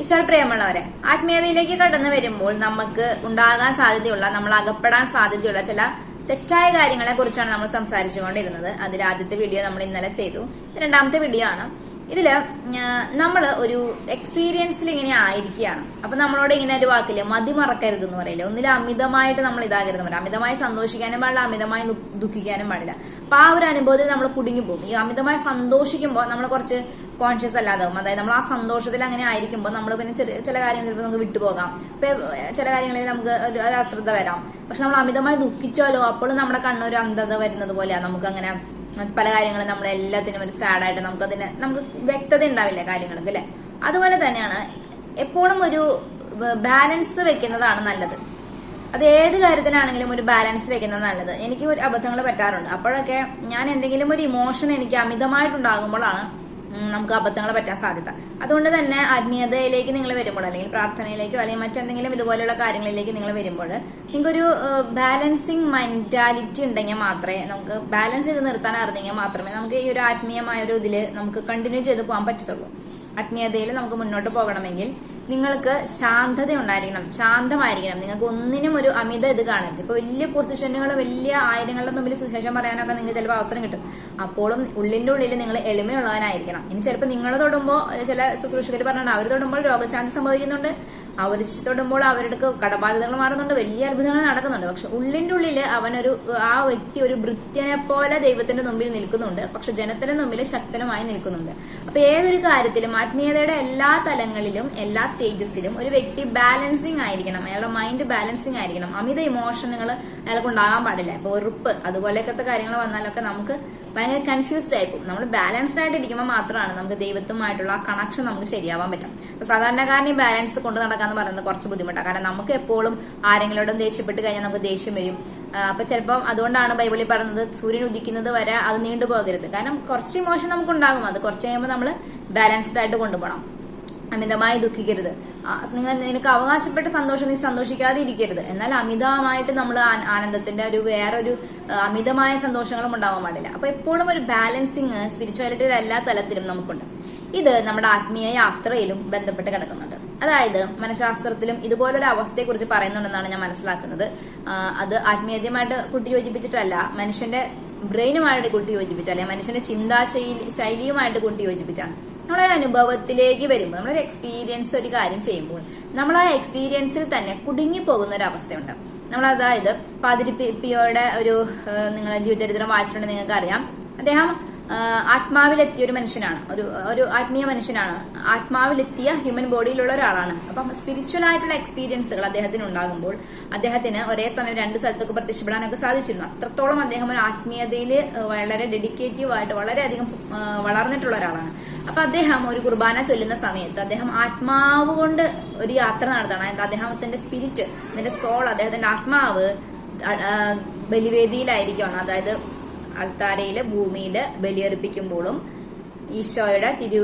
ഈശ്വര പ്രിയമുള്ളവരെ ആത്മീയതയിലേക്ക് കടന്നു വരുമ്പോൾ നമുക്ക് ഉണ്ടാകാൻ സാധ്യതയുള്ള നമ്മൾ അകപ്പെടാൻ സാധ്യതയുള്ള ചില തെറ്റായ കാര്യങ്ങളെ കുറിച്ചാണ് നമ്മൾ സംസാരിച്ചുകൊണ്ടിരുന്നത്. അതിൽ ആദ്യത്തെ വീഡിയോ നമ്മൾ ഇന്നലെ ചെയ്തു. രണ്ടാമത്തെ വീഡിയോ ആണ്. ഇതിൽ നമ്മൾ ഒരു എക്സ്പീരിയൻസിൽ ഇങ്ങനെ ആയിരിക്കുകയാണ്. അപ്പൊ നമ്മളോട് ഇങ്ങനെ ഒരു വാക്കില്ലേ മതി മറക്കരുത് എന്ന് പറയില്ലേ? ഒന്നിൽ അമിതമായിട്ട് നമ്മൾ ഇതാകരുത് പറയും അമിതമായി സന്തോഷിക്കാനും പാടില്ല അമിതമായി ദുഃഖിക്കാനും പാടില്ല. അപ്പൊ ആ ഒരു അനുഭവത്തിൽ നമ്മൾ കുടുങ്ങി പോകും. ഈ അമിതമായി സന്തോഷിക്കുമ്പോൾ നമ്മൾ കുറച്ച് കോൺഷ്യസ് അല്ലാതാവും. അതായത് നമ്മൾ ആ സന്തോഷത്തിൽ അങ്ങനെ ആയിരിക്കുമ്പോൾ നമ്മൾ പിന്നെ ചില കാര്യങ്ങളിൽ നമുക്ക് വിട്ടുപോകാം. ചില കാര്യങ്ങളിൽ നമുക്ക് ഒരു അശ്രദ്ധ വരാം. പക്ഷെ നമ്മൾ അമിതമായി ദുഃഖിച്ചാലോ അപ്പോഴും നമ്മുടെ കണ്ണൊരു അന്ധത വരുന്നത് പോലെയാണ് നമുക്ക് അങ്ങനെ പല കാര്യങ്ങളും നമ്മൾ എല്ലാത്തിനും ഒരു സാഡായിട്ട് നമുക്ക് അതിന് നമുക്ക് വ്യക്തത ഉണ്ടാവില്ല കാര്യങ്ങൾക്ക് അല്ലെ? അതുപോലെ തന്നെയാണ് എപ്പോഴും ഒരു ബാലൻസ് വെക്കുന്നതാണ് നല്ലത്. അത് ഏത് കാര്യത്തിലാണെങ്കിലും ഒരു ബാലൻസ് വെക്കുന്നത് നല്ലത്. എനിക്ക് ഒരു അബദ്ധങ്ങൾ പറ്റാറുണ്ട്. അപ്പോഴൊക്കെ ഞാൻ എന്തെങ്കിലും ഒരു ഇമോഷൻ എനിക്ക് അമിതമായിട്ടുണ്ടാകുമ്പോഴാണ് നമുക്ക് അബദ്ധങ്ങൾ പറ്റാൻ സാധ്യത. അതുകൊണ്ട് തന്നെ ആത്മീയതയിലേക്ക് നിങ്ങൾ വരുമ്പോൾ അല്ലെങ്കിൽ പ്രാർത്ഥനയിലേക്കോ അല്ലെങ്കിൽ മറ്റെന്തെങ്കിലും ഇതുപോലെയുള്ള കാര്യങ്ങളിലേക്ക് നിങ്ങൾ വരുമ്പോൾ നിങ്ങൾക്കൊരു ബാലൻസിങ് മെന്റാലിറ്റി ഉണ്ടെങ്കിൽ മാത്രമേ നമുക്ക് ബാലൻസ് ചെയ്ത് നിർത്താൻ അറിഞ്ഞെങ്കിൽ മാത്രമേ നമുക്ക് ഈ ഒരു ആത്മീയമായ ഒരു ഇതിൽ നമുക്ക് കണ്ടിന്യൂ ചെയ്ത് പോകാൻ പറ്റത്തുള്ളൂ. ആത്മീയതയിൽ നമുക്ക് മുന്നോട്ട് പോകണമെങ്കിൽ നിങ്ങൾക്ക് ശാന്തത ഉണ്ടായിരിക്കണം ശാന്തമായിരിക്കണം. നിങ്ങൾക്ക് ഒന്നിനും ഒരു അമിത ഇത് കാണരുത്. ഇപ്പൊ വലിയ പൊസിഷനുകൾ വലിയ ആയിരങ്ങളുടെ മുമ്പിൽ സുശേഷം പറയാനൊക്കെ നിങ്ങൾക്ക് ചിലപ്പോൾ അവസരം കിട്ടും. അപ്പോഴും ഉള്ളിന്റെ ഉള്ളിൽ നിങ്ങൾ എളിമയുള്ളവനായിരിക്കണം. ഇനി ചിലപ്പോൾ നിങ്ങൾ തൊടുമ്പോൾ ചില ശുശ്രൂഷകർ പറഞ്ഞിട്ടുണ്ട് അവർ തൊടുമ്പോൾ രോഗശാന്തി സംഭവിക്കുന്നുണ്ട്. അവർ തൊടുമ്പോൾ അവരുടെ കടബാധ്യതകൾ മാറുന്നുണ്ട്. വലിയ അത്ഭുതങ്ങൾ നടക്കുന്നുണ്ട്. പക്ഷെ ഉള്ളിന്റെ ഉള്ളിൽ അവനൊരു ആ വ്യക്തി ഒരു ഭൃത്യനെ പോലെ ദൈവത്തിന്റെ മുമ്പിൽ നിൽക്കുന്നുണ്ട്. പക്ഷെ ജനത്തിന്റെ മുമ്പിൽ ശക്തനുമായി നിൽക്കുന്നുണ്ട്. അപ്പൊ ഏതൊരു കാര്യത്തിലും ആത്മീയതയുടെ എല്ലാ തലങ്ങളിലും എല്ലാ സ്റ്റേജസിലും ഒരു വ്യക്തി ബാലൻസിങ് ആയിരിക്കണം. അയാളുടെ മൈൻഡ് ബാലൻസിങ് ആയിരിക്കണം. അമിത ഇമോഷനുകൾ അയാൾക്ക് ഉണ്ടാകാൻ പാടില്ല. ഇപ്പൊ വെറുപ്പ് അതുപോലെയൊക്കെ കാര്യങ്ങൾ വന്നാലൊക്കെ നമുക്ക് ഭയങ്കര കൺഫ്യൂസ്ഡ് ആയിപ്പോകും നമ്മൾ ബാലൻസ്ഡ് ആയിട്ട് ഇരിക്കുമ്പോൾ മാത്രമാണ് നമുക്ക് ദൈവത്തുമായിട്ടുള്ള ആ കണക്ഷൻ നമുക്ക് ശരിയാവാൻ പറ്റും. സാധാരണക്കാരനെ ബാലൻസ് കൊണ്ട് നടക്കാന്ന് പറയുന്നത് കുറച്ച് ബുദ്ധിമുട്ടാണ് കാരണം നമുക്ക് എപ്പോഴും ആരെങ്കിലോടും ദേഷ്യപ്പെട്ട് കഴിഞ്ഞാൽ നമുക്ക് ദേഷ്യം വരും. അപ്പൊ ചിലപ്പം അതുകൊണ്ടാണ് ബൈബിളിൽ പറയുന്നത് സൂര്യൻ ഉദിക്കുന്നത് വരെ അത് നീണ്ടുപോകരുത്. കാരണം കുറച്ച് ഇമോഷൻ നമുക്ക് ഉണ്ടാകും അത് കുറച്ച് കഴിയുമ്പോൾ നമ്മൾ ബാലൻസ്ഡ് ആയിട്ട് കൊണ്ടുപോകണം അമിതമായി ദുഃഖിക്കരുത്. നിങ്ങൾ നിനക്ക് അവകാശപ്പെട്ട സന്തോഷം നീ സന്തോഷിക്കാതെ ഇരിക്കരുത് എന്നാൽ അമിതമായിട്ട് നമ്മൾ ആനന്ദത്തിന്റെ ഒരു വേറൊരു അമിതമായ സന്തോഷങ്ങളും ഉണ്ടാവാൻ പാടില്ല. അപ്പൊ എപ്പോഴും ഒരു ബാലൻസിങ് സ്പിരിച്വാലിറ്റിയുടെ എല്ലാ തലത്തിലും നമുക്കുണ്ട്. ഇത് നമ്മുടെ ആത്മീയ യാത്രയിലും ബന്ധപ്പെട്ട് കിടക്കുന്നുണ്ട്. അതായത് മനഃശാസ്ത്രത്തിലും ഇതുപോലൊരു അവസ്ഥയെ കുറിച്ച് പറയുന്നുണ്ടെന്നാണ് ഞാൻ മനസ്സിലാക്കുന്നത്. അത് ആത്മീയതയുമായിട്ട് കൂട്ടി യോജിപ്പിച്ചിട്ടല്ല മനുഷ്യന്റെ ബ്രെയിനുമായിട്ട് കൂട്ടി യോജിപ്പിച്ച മനുഷ്യന്റെ ചിന്താശൈലി ശൈലിയുമായിട്ട് കൂട്ടി യോജിപ്പിച്ചാണ് നമ്മുടെ അനുഭവത്തിലേക്ക് വരുമ്പോൾ നമ്മളൊരു എക്സ്പീരിയൻസ് ഒരു കാര്യം ചെയ്യുമ്പോൾ നമ്മൾ ആ എക്സ്പീരിയൻസിൽ തന്നെ കുടുങ്ങി പോകുന്ന ഒരു അവസ്ഥയുണ്ട് നമ്മൾ അതായത് പാതിരിപ്പിയോടെ ഒരു നിങ്ങളുടെ ജീവചരിത്രം വായിച്ചിട്ടുണ്ടെങ്കിൽ നിങ്ങൾക്ക് അറിയാം അദ്ദേഹം ആത്മാവിലെത്തിയ ഒരു മനുഷ്യനാണ്. ഒരു ഒരു ആത്മീയ മനുഷ്യനാണ്. ആത്മാവിലെത്തിയ ഹ്യൂമൻ ബോഡിയിലുള്ള ഒരാളാണ്. അപ്പം സ്പിരിച്വൽ ആയിട്ടുള്ള എക്സ്പീരിയൻസുകൾ അദ്ദേഹത്തിന് ഉണ്ടാകുമ്പോൾ അദ്ദേഹത്തിന് ഒരേ സമയം രണ്ട് സ്ഥലത്തൊക്കെ പ്രത്യക്ഷപ്പെടാനൊക്കെ സാധിച്ചിരുന്നു. അത്രത്തോളം അദ്ദേഹം ഒരു ആത്മീയതയിൽ വളരെ ഡെഡിക്കേറ്റീവ് ആയിട്ട് വളരെയധികം വളർന്നിട്ടുള്ള ഒരാളാണ്. അപ്പൊ അദ്ദേഹം ഒരു കുർബാന ചൊല്ലുന്ന സമയത്ത് അദ്ദേഹം ആത്മാവ് കൊണ്ട് ഒരു യാത്ര നടത്തണം. അദ്ദേഹത്തിന്റെ സ്പിരിറ്റ് അതിന്റെ സോൾ അദ്ദേഹത്തിന്റെ ആത്മാവ് ബലിവേദിയിലായിരിക്കണം. അതായത് അൾത്താരയിൽ ഭൂമിയിൽ ബലിയർപ്പിക്കുമ്പോഴും ഈശോയുടെ തിരു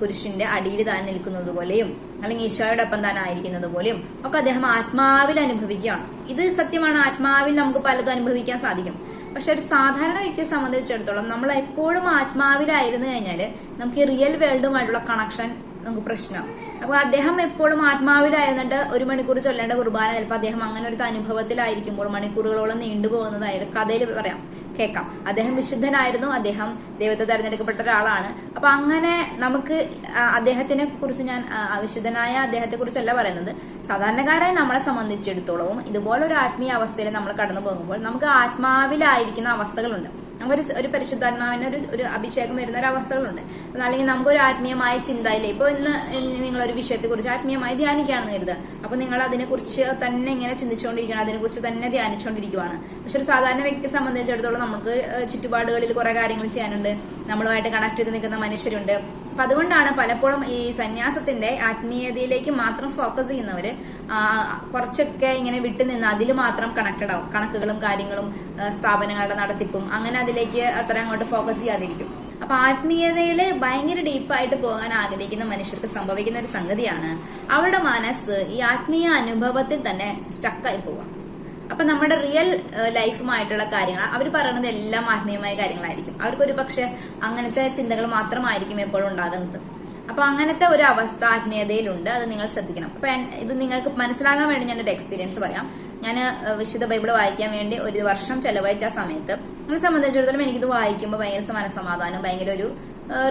കുരിശിന്റെ അടിയിൽ താൻ നിൽക്കുന്നത് പോലെയും അല്ലെങ്കിൽ ഈശോയുടെ ഒപ്പം താൻ ആയിരിക്കുന്നത് പോലെയും ഒക്കെ അദ്ദേഹം ആത്മാവിൽ അനുഭവിക്കുകയാണ്. ഇത് സത്യമാണ് ആത്മാവിൽ നമുക്ക് പലതും അനുഭവിക്കാൻ സാധിക്കും. പക്ഷെ ഒരു സാധാരണ വ്യക്തിയെ സംബന്ധിച്ചിടത്തോളം നമ്മൾ എപ്പോഴും ആത്മാവിലായിരുന്നു കഴിഞ്ഞാൽ നമുക്ക് ഈ റിയൽ വേൾഡുമായിട്ടുള്ള കണക്ഷൻ നമുക്ക് പ്രശ്നം. അപ്പൊ അദ്ദേഹം എപ്പോഴും ആത്മാവിലായിരുന്നിട്ട് ഒരു മണിക്കൂർ ചൊല്ലേണ്ട കുർബാന ചിലപ്പോൾ അദ്ദേഹം അങ്ങനെ ഒരു അനുഭവത്തിലായിരിക്കുമ്പോൾ മണിക്കൂറുകളോളം നീണ്ടുപോകുന്നതായിട്ട് കഥയിൽ പറയാം. കേൾക്കാം. അദ്ദേഹം വിശുദ്ധനായിരുന്നു. അദ്ദേഹം ദൈവത്തെ തെരഞ്ഞെടുക്കപ്പെട്ട ഒരാളാണ്. അപ്പൊ അങ്ങനെ നമുക്ക് അദ്ദേഹത്തിനെ കുറിച്ച് ഞാൻ വിശുദ്ധനായ അദ്ദേഹത്തെ കുറിച്ചല്ല പറയുന്നത്. സാധാരണക്കാരായ നമ്മളെ സംബന്ധിച്ചിടത്തോളവും ഇതുപോലെ ഒരു ആത്മീയ അവസ്ഥയിൽ നമ്മൾ കടന്നു പോകുമ്പോൾ നമുക്ക് ആത്മാവിലായിരിക്കുന്ന അവസ്ഥകളുണ്ട്. നമുക്കൊരു ഒരു പരിശുദ്ധാത്മാവിന് ഒരു ഒരു അഭിഷേകം വരുന്ന ഒരു അവസ്ഥകളുണ്ട് അല്ലെങ്കിൽ നമുക്കൊരു ആത്മീയമായ ചിന്തയില്ല? ഇപ്പൊ ഇന്ന് നിങ്ങൾ ഒരു വിഷയത്തെ കുറിച്ച് ആത്മീയമായി ധ്യാനിക്കുകയാണെന്ന് കരുതുക. അപ്പൊ നിങ്ങൾ അതിനെ കുറിച്ച് തന്നെ ഇങ്ങനെ ചിന്തിച്ചുകൊണ്ടിരിക്കണം അതിനെ കുറിച്ച് തന്നെ ധ്യാനിച്ചുകൊണ്ടിരിക്കുവാണ്. പക്ഷെ ഒരു സാധാരണ വ്യക്തിയെ സംബന്ധിച്ചിടത്തോളം നമുക്ക് ചുറ്റുപാടുകളിൽ കുറെ കാര്യങ്ങൾ ചെയ്യാനുണ്ട്. നമ്മളുമായിട്ട് കണക്ട് ചെയ്ത് നിൽക്കുന്ന മനുഷ്യരുണ്ട്. അപ്പൊ അതുകൊണ്ടാണ് പലപ്പോഴും ഈ സന്യാസത്തിന്റെ ആത്മീയതയിലേക്ക് മാത്രം ഫോക്കസ് ചെയ്യുന്നവര് കുറച്ചൊക്കെ ഇങ്ങനെ വിട്ടു നിന്ന് അതിൽ മാത്രം കണക്റ്റഡ് ആവും. കണക്കുകളും കാര്യങ്ങളും സ്ഥാപനങ്ങളുടെ നടത്തിപ്പും അങ്ങനെ അതിലേക്ക് അത്ര അങ്ങോട്ട് ഫോക്കസ് ചെയ്യാതിരിക്കും. അപ്പൊ ആത്മീയതയിൽ ഭയങ്കര ഡീപ്പായിട്ട് പോകാൻ ആഗ്രഹിക്കുന്ന മനുഷ്യർക്ക് സംഭവിക്കുന്ന ഒരു സംഗതിയാണ് അവരുടെ മനസ്സ് ഈ ആത്മീയ അനുഭവത്തിൽ തന്നെ സ്റ്റക്കായി പോവാം അപ്പൊ നമ്മുടെ റിയൽ ലൈഫുമായിട്ടുള്ള കാര്യങ്ങൾ അവർ പറയുന്നത് എല്ലാം ആത്മീയമായ കാര്യങ്ങളായിരിക്കും. അവർക്കൊരു പക്ഷെ അങ്ങനത്തെ ചിന്തകൾ മാത്രമായിരിക്കും എപ്പോഴും ഉണ്ടാകുന്നത്. അപ്പൊ അങ്ങനത്തെ ഒരു അവസ്ഥ ആത്മീയതയിലുണ്ട്. അത് നിങ്ങൾ ശ്രദ്ധിക്കണം. അപ്പൊ ഇത് നിങ്ങൾക്ക് മനസ്സിലാകാൻ വേണ്ടി ഞാൻ ഒരു എക്സ്പീരിയൻസ് പറയാം. ഞാൻ വിശുദ്ധ ബൈബിൾ വായിക്കാൻ വേണ്ടി ഒരു വർഷം ചെലവഴിച്ച ആ സമയത്ത് എന്നെ സംബന്ധിച്ചിടത്തോളം എനിക്കിത് വായിക്കുമ്പോൾ ഭയങ്കര മനസ്സമാധാനം ഭയങ്കര ഒരു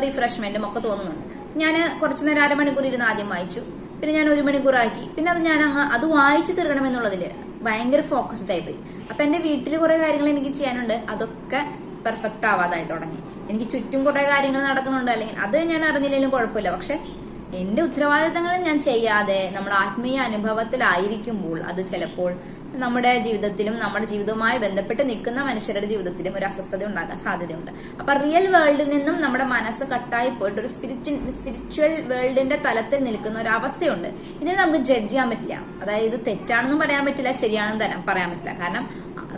റിഫ്രഷ്മെന്റും ഒക്കെ തോന്നുന്നുണ്ട്. ഞാൻ കുറച്ചു നേരം അരമണിക്കൂർ ഇരുന്ന് ആദ്യം വായിച്ചു. പിന്നെ ഞാൻ ഒരു മണിക്കൂറാക്കി പിന്നെ അത് ഞാൻ അങ്ങ് അത് വായിച്ചു തീർക്കണം എന്നുള്ളതിൽ ഭയങ്കര ഫോക്കസ്ഡ് ആയിപ്പോയി പോയി. അപ്പൊ എന്റെ വീട്ടിൽ കുറെ കാര്യങ്ങൾ എനിക്ക് ചെയ്യാനുണ്ട്. അതൊക്കെ പെർഫെക്റ്റ് ആവാതായി തുടങ്ങി. എനിക്ക് ചുറ്റും കുറെ കാര്യങ്ങൾ നടക്കുന്നുണ്ട്. അല്ലെങ്കിൽ അത് ഞാൻ അറിഞ്ഞില്ലെങ്കിലും കുഴപ്പമില്ല. പക്ഷെ എന്റെ ഉത്തരവാദിത്തങ്ങൾ ഞാൻ ചെയ്യാതെ നമ്മൾ ആത്മീയ അനുഭവത്തിലായിരിക്കുമ്പോൾ അത് ചിലപ്പോൾ നമ്മുടെ ജീവിതത്തിലും നമ്മുടെ ജീവിതവുമായി ബന്ധപ്പെട്ട് നിൽക്കുന്ന മനുഷ്യരുടെ ജീവിതത്തിലും ഒരു അസ്വസ്ഥത ഉണ്ടാകാൻ സാധ്യതയുണ്ട്. അപ്പൊ റിയൽ വേൾഡിൽ നിന്നും നമ്മുടെ മനസ്സ് കട്ടായി പോയിട്ട് ഒരു സ്പിരിറ്റ് സ്പിരിച്വൽ വേൾഡിന്റെ തലത്തിൽ നിൽക്കുന്ന ഒരു അവസ്ഥയുണ്ട്. ഇതിനെ നമുക്ക് ജഡ്ജ് ചെയ്യാൻ പറ്റില്ല. അതായത് തെറ്റാണെന്നും പറയാൻ പറ്റില്ല ശരിയാണെന്നും തരാൻ പറയാൻ പറ്റില്ല. കാരണം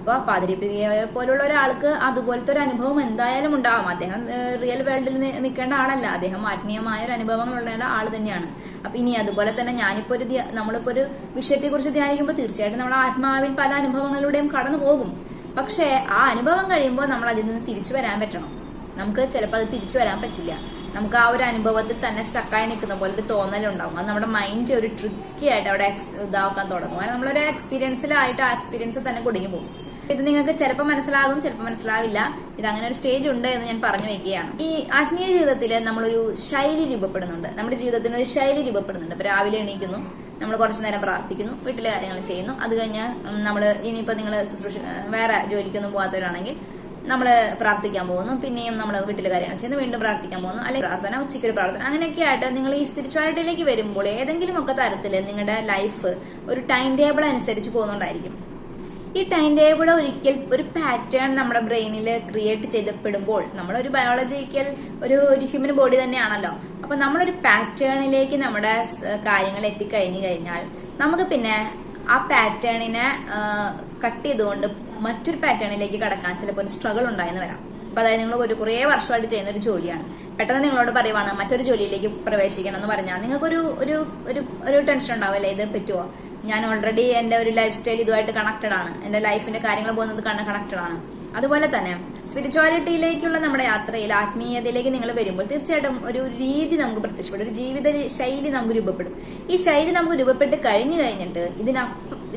അപ്പൊ പാതിരിപ്പിരിയെ പോലുള്ള ഒരാൾക്ക് അതുപോലത്തെ ഒരു അനുഭവം എന്തായാലും ഉണ്ടാവും. അദ്ദേഹം റിയൽ വേൾഡിൽ നിൽക്കേണ്ട ആളല്ല. അദ്ദേഹം ആത്മീയമായ ഒരു അനുഭവങ്ങൾ ഉള്ള ആൾ തന്നെയാണ്. അപ്പൊ ഇനി അതുപോലെ തന്നെ ഞാനിപ്പോ ഒരു നമ്മളിപ്പോ ഒരു വിഷയത്തെ കുറിച്ച് ധ്യാനിക്കുമ്പോൾ തീർച്ചയായിട്ടും നമ്മൾ ആത്മാവിൽ പല അനുഭവങ്ങളിലൂടെയും കടന്നു പോകും. പക്ഷേ ആ അനുഭവം കഴിയുമ്പോൾ നമ്മൾ അതിൽ നിന്ന് തിരിച്ചു വരാൻ പറ്റണം. നമുക്ക് ചിലപ്പോൾ അത് തിരിച്ചു വരാൻ പറ്റില്ല. നമുക്ക് ആ ഒരു അനുഭവത്തിൽ തന്നെ സ്റ്റക്കായി നിൽക്കുന്ന പോലെ ഒരു തോന്നലുണ്ടാവും അത് നമ്മുടെ മൈൻഡ് ഒരു ട്രിക്കി ആയിട്ട് അവിടെ ഇതാക്കാൻ തുടങ്ങും. കാരണം നമ്മളൊരു എക്സ്പീരിയൻസിലായിട്ട് ആ എക്സ്പീരിയൻസ് തന്നെ കുടുങ്ങി പോകും. ഇത് നിങ്ങൾക്ക് ചിലപ്പോൾ മനസ്സിലാകും ചിലപ്പോൾ മനസ്സിലാവില്ല. ഇത് അങ്ങനെ ഒരു സ്റ്റേജ് ഉണ്ട് എന്ന് ഞാൻ പറഞ്ഞു വെക്കുകയാണ്. ഈ ആത്മീയ ജീവിതത്തിൽ നമ്മളൊരു ശൈലി രൂപപ്പെടുന്നുണ്ട്. നമ്മുടെ ജീവിതത്തിന് ഒരു ശൈലി രൂപപ്പെടുന്നുണ്ട്. ഇപ്പൊ രാവിലെ എണീക്കുന്നു നമ്മൾ കുറച്ച് നേരം പ്രാർത്ഥിക്കുന്നു വീട്ടിലെ കാര്യങ്ങൾ ചെയ്യുന്നു. അത് കഴിഞ്ഞ് നമ്മൾ ഇനിയിപ്പോ നിങ്ങൾ ശുശ്രൂഷ വേറെ ജോലിക്കൊന്നും പോകാത്തവരാണെങ്കിൽ നമ്മൾ പ്രാർത്ഥിക്കാൻ പോകുന്നു. പിന്നെയും നമ്മൾ വീട്ടിലെ കാര്യങ്ങൾ ചെയ്യുന്നു വീണ്ടും പ്രാർത്ഥിക്കാൻ പോകുന്നു. അല്ലെങ്കിൽ പ്രാർത്ഥന ഉച്ചയ്ക്കൊരു പ്രാർത്ഥന. അങ്ങനെയൊക്കെ ആയിട്ട് നിങ്ങൾ ഈ സ്പിരിച്വാലിറ്റിയിലേക്ക് വരുമ്പോൾ ഏതെങ്കിലും ഒക്കെ തരത്തിൽ നിങ്ങളുടെ ലൈഫ് ഒരു ടൈം ടേബിൾ അനുസരിച്ച് പോകുന്നുണ്ടായിരിക്കും. ഈ ടൈം ടേബിൾ ഒരിക്കൽ ഒരു പാറ്റേൺ നമ്മുടെ ബ്രെയിനിൽ ക്രിയേറ്റ് ചെയ്തപ്പെടുമ്പോൾ നമ്മളൊരു ബയോളജിക്കൽ ഒരു ഒരു ഹ്യൂമൻ ബോഡി തന്നെയാണല്ലോ. അപ്പൊ നമ്മളൊരു പാറ്റേണിലേക്ക് നമ്മുടെ കാര്യങ്ങൾ എത്തിക്കഴിഞ്ഞു കഴിഞ്ഞാൽ നമുക്ക് പിന്നെ ആ പാറ്റേണിനെ കട്ട് ചെയ്തുകൊണ്ട് മറ്റൊരു പാറ്റേണിലേക്ക് കടക്കാൻ ചിലപ്പോൾ ഒരു സ്ട്രഗിൾ ഉണ്ടായെന്ന് വരാം. അപ്പൊ അതായത് നിങ്ങൾ ഒരു കുറേ വർഷമായിട്ട് ചെയ്യുന്ന ഒരു ജോലിയാണ്. പെട്ടെന്ന് നിങ്ങളോട് പറയുവാണ് മറ്റൊരു ജോലിയിലേക്ക് പ്രവേശിക്കണം എന്ന് പറഞ്ഞാൽ നിങ്ങൾക്കൊരു ഒരു ഒരു ഒരു ടെൻഷൻ ഉണ്ടാവില്ലേ? ഇത് പറ്റുമോ ഞാൻ ഓൾറെഡി എന്റെ ഒരു ലൈഫ് സ്റ്റൈൽ ഇതുമായിട്ട് കണക്റ്റഡ് ആണ്. എന്റെ ലൈഫിന്റെ കാര്യങ്ങൾ പോകുന്നത് കണക്റ്റഡ് ആണ്. അതുപോലെ തന്നെ സ്പിരിച്വാലിറ്റിയിലേക്കുള്ള നമ്മുടെ യാത്രയിൽ ആത്മീയതയിലേക്ക് നിങ്ങൾ വരുമ്പോൾ തീർച്ചയായിട്ടും ഒരു രീതി നമുക്ക് പ്രത്യക്ഷപ്പെടും. ഒരു ജീവിത ശൈലി നമുക്ക് രൂപപ്പെടും. ഈ ശൈലി നമുക്ക് രൂപപ്പെട്ട് കഴിഞ്ഞു കഴിഞ്ഞിട്ട് ഇതിന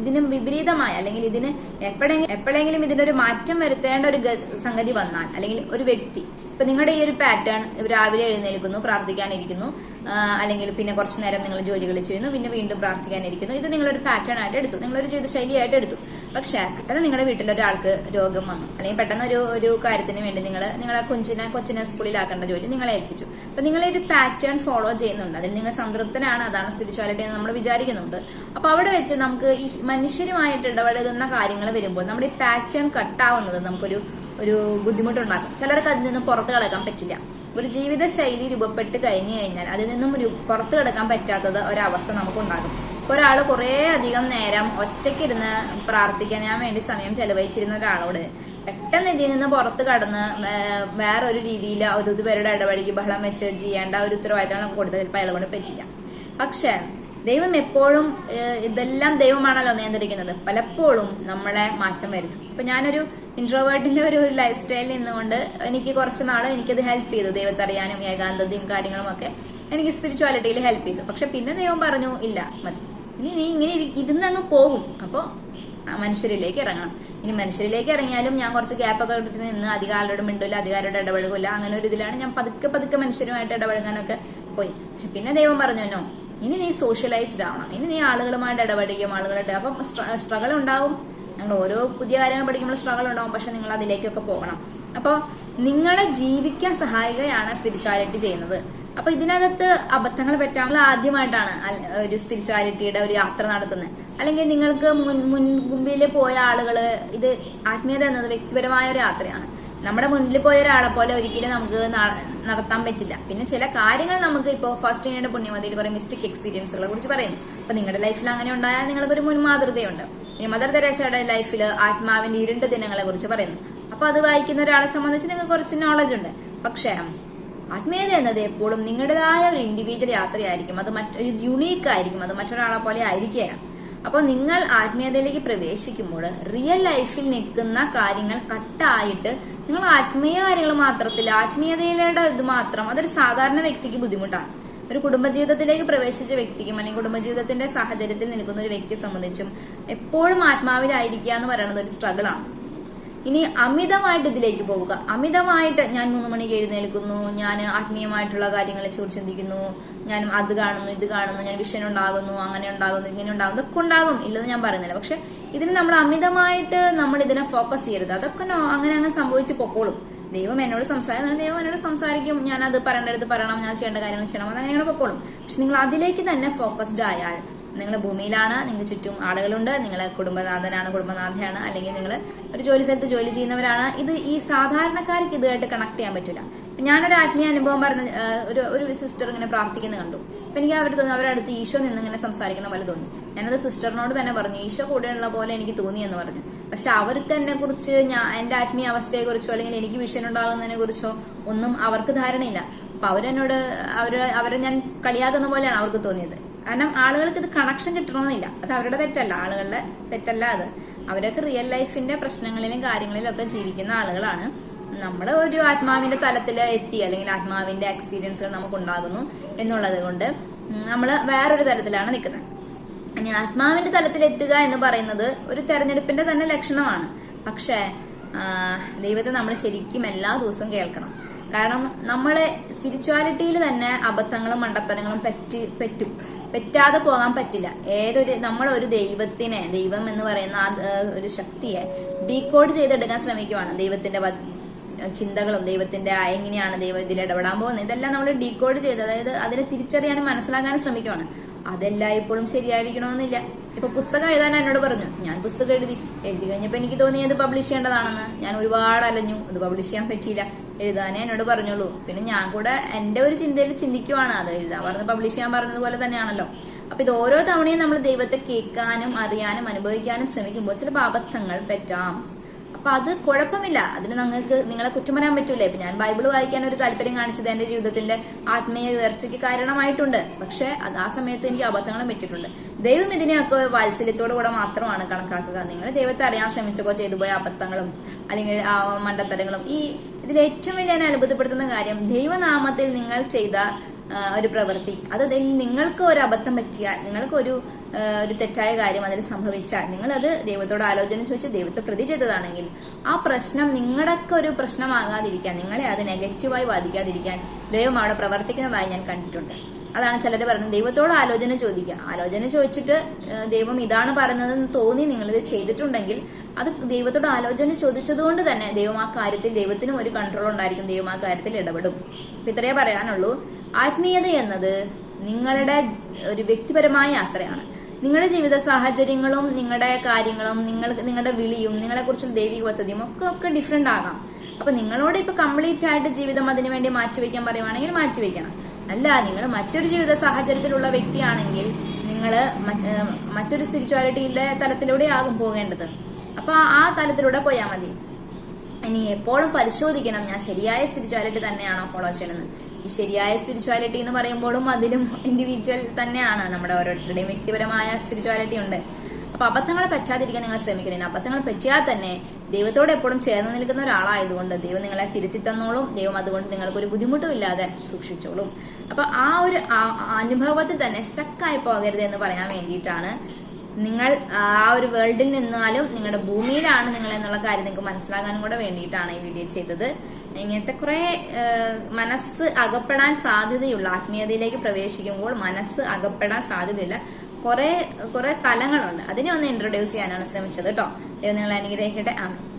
ഇതിന് വിപരീതമായ അല്ലെങ്കിൽ ഇതിന് എപ്പോഴെങ്കിലും എപ്പോഴെങ്കിലും ഇതിനൊരു മാറ്റം വരുത്തേണ്ട ഒരു സംഗതി വന്നാൽ അല്ലെങ്കിൽ ഒരു വ്യക്തി ഇപ്പൊ നിങ്ങളുടെ ഈ ഒരു പാറ്റേൺ രാവിലെ എഴുന്നേൽക്കുന്നു പ്രാർത്ഥിക്കാനിരിക്കുന്നു. അല്ലെങ്കിൽ പിന്നെ കുറച്ചു നേരം നിങ്ങൾ ജോലികൾ ചെയ്യുന്നു പിന്നെ വീണ്ടും പ്രാർത്ഥിക്കാനിരിക്കുന്നു. ഇത് നിങ്ങളൊരു പാറ്റേൺ ആയിട്ട് എടുത്തു. നിങ്ങളൊരു ജീവിത ശൈലിയായിട്ട് എടുത്തു. പക്ഷെ പെട്ടെന്ന് നിങ്ങളുടെ വീട്ടിൽ ഒരാൾക്ക് രോഗം വന്നു. അല്ലെങ്കിൽ പെട്ടെന്ന് ഒരു ഒരു കാര്യത്തിന് വേണ്ടി നിങ്ങൾ നിങ്ങളെ കൊഞ്ചിനെ കൊച്ചിനെ സ്കൂളിലാക്കേണ്ട ജോലി നിങ്ങളെ ഏൽപ്പിച്ചു. അപ്പൊ നിങ്ങൾ ഒരു പാറ്റേൺ ഫോളോ ചെയ്യുന്നുണ്ട്. അതിൽ നിങ്ങൾ സംതൃപ്തനാണ് അതാണ് സ്പിരിച്വാലിറ്റി എന്ന് നമ്മൾ വിചാരിക്കുന്നുണ്ട്. അപ്പൊ അവിടെ വെച്ച് നമുക്ക് ഈ മനുഷ്യരുമായിട്ട് ഇടപഴകുന്ന കാര്യങ്ങൾ വരുമ്പോൾ നമ്മുടെ ഈ പാറ്റേൺ കട്ടാവുന്നത് നമുക്കൊരു ഒരു ബുദ്ധിമുട്ടുണ്ടാക്കും. ചിലർക്ക് അതിൽ നിന്ന് പുറത്ത് കളക്കാൻ പറ്റില്ല. ഒരു ജീവിത ശൈലി രൂപപ്പെട്ട് കഴിഞ്ഞു കഴിഞ്ഞാൽ അതിൽ നിന്നും പുറത്തു കിടക്കാൻ പറ്റാത്തത് ഒരവസ്ഥ നമുക്കുണ്ടാകും. ഒരാൾ കുറെ അധികം നേരം ഒറ്റക്കിരുന്ന് പ്രാർത്ഥിക്കാൻ വേണ്ടി സമയം ചെലവഴിച്ചിരുന്ന ഒരാളോട് പെട്ടെന്ന് ഇതിൽ നിന്ന് പുറത്ത് കടന്ന് വേറൊരു രീതിയിൽ ഒരു പേരുടെ ഇടപഴകി ബഹളം വെച്ച് ചെയ്യേണ്ട ഒരു ഉത്തരവാദിത്തങ്ങൾ നമുക്ക് കൊടുത്തതിൽ അയാളെ പറ്റില്ല. പക്ഷെ ദൈവം എപ്പോഴും ഇതെല്ലാം ദൈവമാണല്ലോ നിയന്ത്രിക്കുന്നത്. പലപ്പോഴും നമ്മളെ മാറ്റം വരുത്തും. ഇപ്പൊ ഞാനൊരു ഇൻട്രോവേർട്ടിന്റെ ഒരു ലൈഫ് സ്റ്റൈലിൽ നിന്നുകൊണ്ട് എനിക്ക് കുറച്ച് നാൾ എനിക്കത് ഹെൽപ്പ് ചെയ്തു. ദൈവത്തെ അറിയാനും ഏകാന്തതയും കാര്യങ്ങളും ഒക്കെ എനിക്ക് സ്പിരിച്വാലിറ്റിയിൽ ഹെൽപ്പ് ചെയ്തു. പക്ഷെ പിന്നെ ദൈവം പറഞ്ഞു ഇല്ല മതി. ഇനി നീ ഇങ്ങനെ ഇരി- ഇരുന്നങ്ങ് പോകും. അപ്പോ ആ മനുഷ്യരിലേക്ക് ഇറങ്ങണം. ഇനി മനുഷ്യരിലേക്ക് ഇറങ്ങിയാലും ഞാൻ കുറച്ച് ഗ്യാപ്പൊക്കെ എടുത്ത് നിന്ന് അധികാരുടെ മിണ്ടില്ല അധികാരുടെ ഇടപഴകില്ല അങ്ങനെ ഒരു ഇതിലാണ് ഞാൻ പതുക്കെ പതുക്കെ മനുഷ്യരുമായിട്ട് ഇടപഴകാനൊക്കെ പോയി. പക്ഷെ പിന്നെ ദൈവം പറഞ്ഞു നോ ഇനി നീ സോഷ്യലൈസ്ഡ് ആവണം. ഇനി നീ ആളുകളുമായിട്ട് ഇടപെടുകയും ആളുകളുടെ അപ്പം സ്ട്രഗിൾ ഉണ്ടാവും. നമ്മൾ ഓരോ പുതിയ കാര്യങ്ങൾ പഠിക്കുമ്പോൾ സ്ട്രഗിൾ ഉണ്ടാവും. പക്ഷെ നിങ്ങൾ അതിലേക്കൊക്കെ പോകണം. അപ്പോൾ നിങ്ങളെ ജീവിക്കാൻ സഹായികയാണ് സ്പിരിച്വാലിറ്റി ചെയ്യുന്നത്. അപ്പൊ ഇതിനകത്ത് അബദ്ധങ്ങൾ പറ്റാൻ ആദ്യമായിട്ടാണ് ഒരു സ്പിരിച്വാലിറ്റിയുടെ ഒരു യാത്ര നടത്തുന്നത്. അല്ലെങ്കിൽ നിങ്ങൾക്ക് മുൻ മുൻകുമ്പിൽ പോയ ആളുകൾ ഇത് ആത്മീയത എന്നത് വ്യക്തിപരമായ ഒരു യാത്രയാണ്. നമ്മുടെ മുന്നിൽ പോയ ഒരാളെ പോലെ ഒരിക്കലും നമുക്ക് നടത്താൻ പറ്റില്ല. പിന്നെ ചില കാര്യങ്ങൾ നമുക്ക് ഇപ്പോൾ ഫസ്റ്റ് ഇയറിന്റെ പുണ്യമതിയിൽ കുറെ മിസ്റ്റേക്ക് എക്സ്പീരിയൻസുകളെ കുറിച്ച് പറയുന്നു. അപ്പൊ നിങ്ങളുടെ ലൈഫിൽ അങ്ങനെ ഉണ്ടായാൽ നിങ്ങൾക്കൊരു മുൻ പിന്നെ മദർ തെരേസയുടെ ലൈഫിൽ ആത്മാവിന്റെ ഇരുണ്ട ദിനങ്ങളെ കുറിച്ച് പറയുന്നു. അപ്പൊ അത് വായിക്കുന്ന ഒരാളെ സംബന്ധിച്ച് നിങ്ങൾക്ക് കുറച്ച് നോളജ് ഉണ്ട്. പക്ഷേ ആത്മീയത എന്നത് എപ്പോഴും നിങ്ങളുടേതായ ഒരു ഇൻഡിവിജ്വൽ യാത്രയായിരിക്കും. അത് മറ്റൊരു യുണീക്ക് ആയിരിക്കും. അത് മറ്റൊരാളെ പോലെ ആയിരിക്കുകയാണ്. അപ്പോൾ നിങ്ങൾ ആത്മീയതയിലേക്ക് പ്രവേശിക്കുമ്പോൾ റിയൽ ലൈഫിൽ നിൽക്കുന്ന കാര്യങ്ങൾ കട്ടായിട്ട് നിങ്ങൾ ആത്മീയ കാര്യങ്ങൾ മാത്രത്തിൽ ആത്മീയതയുടെ ഇത് മാത്രം അതൊരു സാധാരണ വ്യക്തിക്ക് ബുദ്ധിമുട്ടാണ്. ഒരു കുടുംബജീവിതത്തിലേക്ക് പ്രവേശിച്ച വ്യക്തിക്കും അല്ലെങ്കിൽ കുടുംബജീവിതത്തിന്റെ സാഹചര്യത്തിൽ നിൽക്കുന്ന ഒരു വ്യക്തിയെ സംബന്ധിച്ചും എപ്പോഴും ആത്മാവിലായിരിക്കുക എന്ന് പറയുന്നത് ഒരു സ്ട്രഗിൾ ആണ്. ഇനി അമിതമായിട്ട് ഇതിലേക്ക് പോവുക. അമിതമായിട്ട് ഞാൻ മൂന്ന് മണിക്ക് എഴുന്നേൽക്കുന്നു. ഞാൻ ആത്മീയമായിട്ടുള്ള കാര്യങ്ങളെ കുറിച്ച് ചിന്തിക്കുന്നു. ഞാൻ അത് കാണുന്നു ഇത് കാണുന്നു. ഞാൻ വിഷൻ ഉണ്ടാകുന്നു അങ്ങനെ ഉണ്ടാകുന്നു ഇങ്ങനെ ഉണ്ടാകുന്നു. ഇതൊക്കെ ഉണ്ടാകും. ഇല്ലെന്ന് ഞാൻ പറയുന്നില്ല. പക്ഷെ ഇതിന് നമ്മൾ അമിതമായിട്ട് നമ്മൾ ഇതിനെ ഫോക്കസ് ചെയ്യരുത്. അതൊക്കെ അങ്ങനെ അങ്ങനെ അങ്ങ് സംഭവിച്ചു പൊക്കോളും. ദൈവം എന്നോട് സംസാരിക്കുന്നത് ദൈവം എന്നോട് സംസാരിക്കും. ഞാൻ അത് പറയേണ്ടടുത്ത് പറയണം. ഞാൻ ചെയ്യേണ്ട കാര്യങ്ങൾ ചെയ്യണം. അത് അങ്ങനെ പൊക്കോളും. പക്ഷെ നിങ്ങൾ അതിലേക്ക് തന്നെ ഫോക്കസ്ഡ് ആയാൽ നിങ്ങൾ ഭൂമിയിലാണ് നിങ്ങൾക്ക് ചുറ്റും ആളുകളുണ്ട് നിങ്ങൾ കുടുംബനാഥനാണ് കുടുംബനാഥയാണ് അല്ലെങ്കിൽ നിങ്ങൾ ഒരു ജോലി സ്ഥലത്ത് ജോലി ചെയ്യുന്നവരാണ്. ഇത് ഈ സാധാരണക്കാർക്ക് ഇതുമായിട്ട് കണക്ട് ചെയ്യാൻ പറ്റില്ല. ഞാനൊരു ആത്മീയ അനുഭവം പറഞ്ഞ ഒരു ഒരു സിസ്റ്റർ ഇങ്ങനെ പ്രാർത്ഥിക്കുന്നത് കണ്ടു. അപ്പൊ എനിക്ക് അവർ തോന്നി അവരുടെ അടുത്ത് ഈശോ നിന്ന് ഇങ്ങനെ സംസാരിക്കുന്ന പോലെ തോന്നി. ഞാനത് സിസ്റ്ററിനോട് തന്നെ പറഞ്ഞു ഈശോ കൂടെയുള്ള പോലെ എനിക്ക് തോന്നി എന്ന് പറഞ്ഞു. പക്ഷെ അവർക്ക് എന്നെ കുറിച്ച് ഞാൻ എന്റെ ആത്മീയ അവസ്ഥയെ കുറിച്ചോ അല്ലെങ്കിൽ എനിക്ക് വിഷയം ഉണ്ടാകുന്നതിനെ കുറിച്ചോ ഒന്നും അവർക്ക് ധാരണയില്ല. അപ്പൊ അവരെന്നോട് അവർ അവരെ ഞാൻ കളിയാക്കുന്ന പോലെയാണ് അവർക്ക് തോന്നിയത്. കാരണം ആളുകൾക്ക് ഇത് കണക്ഷൻ കിട്ടണമെന്നില്ല അത് അവരുടെ തെറ്റല്ല. ആളുകളുടെ തെറ്റല്ല അത്. അവരൊക്കെ റിയൽ ലൈഫിന്റെ പ്രശ്നങ്ങളിലും കാര്യങ്ങളിലും ഒക്കെ ജീവിക്കുന്ന ആളുകളാണ്. നമ്മൾ ഒരു ആത്മാവിന്റെ തലത്തിൽ എത്തി അല്ലെങ്കിൽ ആത്മാവിന്റെ എക്സ്പീരിയൻസുകൾ നമുക്ക് ഉണ്ടാകുന്നു എന്നുള്ളത് കൊണ്ട് നമ്മൾ വേറൊരു തലത്തിലാണ് നിൽക്കുന്നത്. ഇനി ആത്മാവിന്റെ തലത്തിൽ എത്തുക എന്ന് പറയുന്നത് ഒരു തെരഞ്ഞെടുപ്പിന്റെ തന്നെ ലക്ഷണമാണ്. പക്ഷേ ദൈവത്തെ നമ്മൾ ശരിക്കും എല്ലാ ദിവസവും കേൾക്കണം. കാരണം നമ്മളെ സ്പിരിച്വാലിറ്റിയിൽ തന്നെ അബദ്ധങ്ങളും മണ്ടത്തനങ്ങളും പറ്റി പറ്റും. പറ്റാതെ പോകാൻ പറ്റില്ല. ഏതൊരു നമ്മളൊരു ദൈവത്തിനെ ദൈവം എന്ന് പറയുന്ന ആ ഒരു ശക്തിയെ ഡീകോഡ് ചെയ്തെടുക്കാൻ ശ്രമിക്കുവാണ്. ദൈവത്തിന്റെ ചിന്തകളും ദൈവത്തിന്റെ എങ്ങനെയാണ് ദൈവം ഇതിൽ ഇടപെടാൻ പോകുന്നത്? ഇതെല്ലാം നമ്മൾ ഡീകോഡ് ചെയ്ത് അതായത് അതിനെ തിരിച്ചറിയാനും മനസ്സിലാക്കാനും ശ്രമിക്കുവാണ്. അതെല്ലാം ഇപ്പോഴും ശരിയായിരിക്കണമെന്നില്ല. ഇപ്പൊ പുസ്തകം എഴുതാൻ എന്നോട് പറഞ്ഞു. ഞാൻ പുസ്തകം എഴുതി. എഴുതി കഴിഞ്ഞപ്പോ എനിക്ക് തോന്നിയത് പബ്ലിഷ് ചെയ്യേണ്ടതാണെന്ന്. ഞാൻ ഒരുപാട് അലഞ്ഞു. അത് പബ്ലിഷ് ചെയ്യാൻ പറ്റിയില്ല. എഴുതാനേ എന്നോട് പറഞ്ഞോളൂ. പിന്നെ ഞാൻ കൂടെ എന്റെ ഒരു ചിന്തയിൽ ചിന്തിക്കുവാണ്. അത് എഴുതാൻ പറഞ്ഞ് പബ്ലിഷ് ചെയ്യാൻ പറഞ്ഞതുപോലെ തന്നെയാണല്ലോ. അപ്പൊ ഇത് ഓരോ തവണയും നമ്മൾ ദൈവത്തെ കേൾക്കാനും അറിയാനും അനുഭവിക്കാനും ശ്രമിക്കുമ്പോൾ ചില അബദ്ധങ്ങൾ പറ്റാം. അപ്പൊ അത് കുഴപ്പമില്ല. അതിന് നിങ്ങൾക്ക് നിങ്ങളെ കുറ്റം പറയാൻ പറ്റൂലേ. ഇപ്പൊ ഞാൻ ബൈബിൾ വായിക്കാൻ ഒരു താല്പര്യം കാണിച്ചത് എന്റെ ജീവിതത്തിന്റെ ആത്മീയ ഉയർച്ചയ്ക്ക് കാരണമായിട്ടുണ്ട്. പക്ഷെ അത് ആ സമയത്ത് എനിക്ക് അബദ്ധങ്ങളും പറ്റിയിട്ടുണ്ട്. ദൈവം ഇതിനെയൊക്കെ വാത്സല്യത്തോടു കൂടെ മാത്രമാണ് കണക്കാക്കുക. നിങ്ങൾ ദൈവത്തെ അറിയാൻ ശ്രമിച്ചപ്പോൾ ചെയ്തു പോയ അബദ്ധങ്ങളും അല്ലെങ്കിൽ മണ്ടത്തരങ്ങളും. ഈ ഇതിൽ ഏറ്റവും വലിയ അത്ഭുതപ്പെടുത്തുന്ന കാര്യം ദൈവനാമത്തിൽ നിങ്ങൾ ചെയ്ത ഒരു പ്രവൃത്തി. അത് നിങ്ങൾക്ക് ഒരു അബദ്ധം പറ്റിയാൽ നിങ്ങൾക്ക് ഒരു ഒരു തെറ്റായ കാര്യം അതിൽ സംഭവിച്ചാൽ നിങ്ങൾ അത് ദൈവത്തോട് ആലോചന ചോദിച്ച് ദൈവത്തെ പ്രതി ചെയ്തതാണെങ്കിൽ ആ പ്രശ്നം നിങ്ങളൊക്കെ ഒരു പ്രശ്നമാകാതിരിക്കാൻ നിങ്ങളെ അത് നെഗറ്റീവായി ബാധിക്കാതിരിക്കാൻ ദൈവം അവിടെ പ്രവർത്തിക്കുന്നതായി ഞാൻ കണ്ടിട്ടുണ്ട്. അതാണ് ചിലർ പറയുന്നത്. ദൈവത്തോട് ആലോചന ചോദിക്കുക. ആലോചന ചോദിച്ചിട്ട് ദൈവം ഇതാണ് പറഞ്ഞതെന്ന് തോന്നി നിങ്ങളിത് ചെയ്തിട്ടുണ്ടെങ്കിൽ അത് ദൈവത്തോട് ആലോചന ചോദിച്ചതുകൊണ്ട് തന്നെ ദൈവം ആ കാര്യത്തിൽ ദൈവത്തിനും ഒരു കൺട്രോൾ ഉണ്ടായിരിക്കും. ദൈവം ആ കാര്യത്തിൽ ഇടപെടും. അപ്പൊ ഇത്രയേ പറയാനുള്ളൂ. ആത്മീയത എന്നത് നിങ്ങളുടെ ഒരു വ്യക്തിപരമായ യാത്രയാണ്. നിങ്ങളുടെ ജീവിത സാഹചര്യങ്ങളും നിങ്ങളുടെ കാര്യങ്ങളും നിങ്ങൾ നിങ്ങളുടെ വിളിയും നിങ്ങളെ കുറിച്ചുള്ള ദൈവിക പദ്ധതിയും ഒക്കെ ഒക്കെ ഡിഫറെന്റ് ആകാം. അപ്പൊ നിങ്ങളോട് ഇപ്പൊ കംപ്ലീറ്റ് ആയിട്ട് ജീവിതം അതിനു വേണ്ടി മാറ്റിവെക്കാൻ പറയുവാണെങ്കിൽ മാറ്റിവെക്കണം അല്ല നിങ്ങൾ മറ്റൊരു ജീവിത സാഹചര്യത്തിലുള്ള വ്യക്തിയാണെങ്കിൽ നിങ്ങൾ മറ്റൊരു സ്പിരിച്വാലിറ്റിയിലെ തലത്തിലൂടെ ആകും പോകേണ്ടത്. അപ്പൊ ആ- തലത്തിലൂടെ പോയാൽ മതി. ഇനി എപ്പോഴും പരിശോധിക്കണം ഞാൻ ശരിയായ സ്പിരിച്വാലിറ്റി തന്നെയാണോ ഫോളോ ചെയ്യണമെന്ന് ഈ ശരിയായ സ്പിരിച്വാലിറ്റി എന്ന് പറയുമ്പോഴും അതിലും ഇൻഡിവിജ്വൽ തന്നെയാണ്. നമ്മുടെ ഓരോരുത്തരുടെയും വ്യക്തിപരമായ സ്പിരിച്വാലിറ്റി ഉണ്ട്. അപ്പൊ അബദ്ധങ്ങൾ പറ്റാതിരിക്കാൻ നിങ്ങൾ ശ്രമിക്കണം. അബദ്ധങ്ങൾ പറ്റിയാൽ തന്നെ ദൈവത്തോട് എപ്പോഴും ചേർന്ന് നിൽക്കുന്ന ഒരാളായതുകൊണ്ട് ദൈവം നിങ്ങളെ തിരുത്തി തന്നോളും. ദൈവം അതുകൊണ്ട് നിങ്ങൾക്ക് ഒരു ബുദ്ധിമുട്ടും ഇല്ലാതെ സൂക്ഷിച്ചോളും. അപ്പൊ ആ ഒരു അനുഭവത്തിൽ തന്നെ സ്റ്റക്കായി പോകരുത് എന്ന് പറയാൻ വേണ്ടിയിട്ടാണ് നിങ്ങൾ ആ ഒരു വേൾഡിൽ നിന്നാലും നിങ്ങളുടെ ഭൂമിയിലാണ് നിങ്ങൾ എന്നുള്ള കാര്യം നിങ്ങൾക്ക് മനസ്സിലാകാനും കൂടെ വേണ്ടിയിട്ടാണ് ഈ വീഡിയോ ചെയ്തത്. ഇങ്ങനത്തെ കുറെ മനസ്സ് അകപ്പെടാൻ സാധ്യതയുള്ള ആത്മീയതയിലേക്ക് പ്രവേശിക്കുമ്പോൾ മനസ്സ് അകപ്പെടാൻ സാധ്യതയില്ല കുറെ കുറെ തലങ്ങളുണ്ട്. അതിനെ ഒന്ന് ഇൻട്രൊഡ്യൂസ് ചെയ്യാനാണ് ശ്രമിച്ചത് കേട്ടോ ദൈവം നിങ്ങൾ അനുഗ്രഹിക്കട്ടെ. ആമേൻ.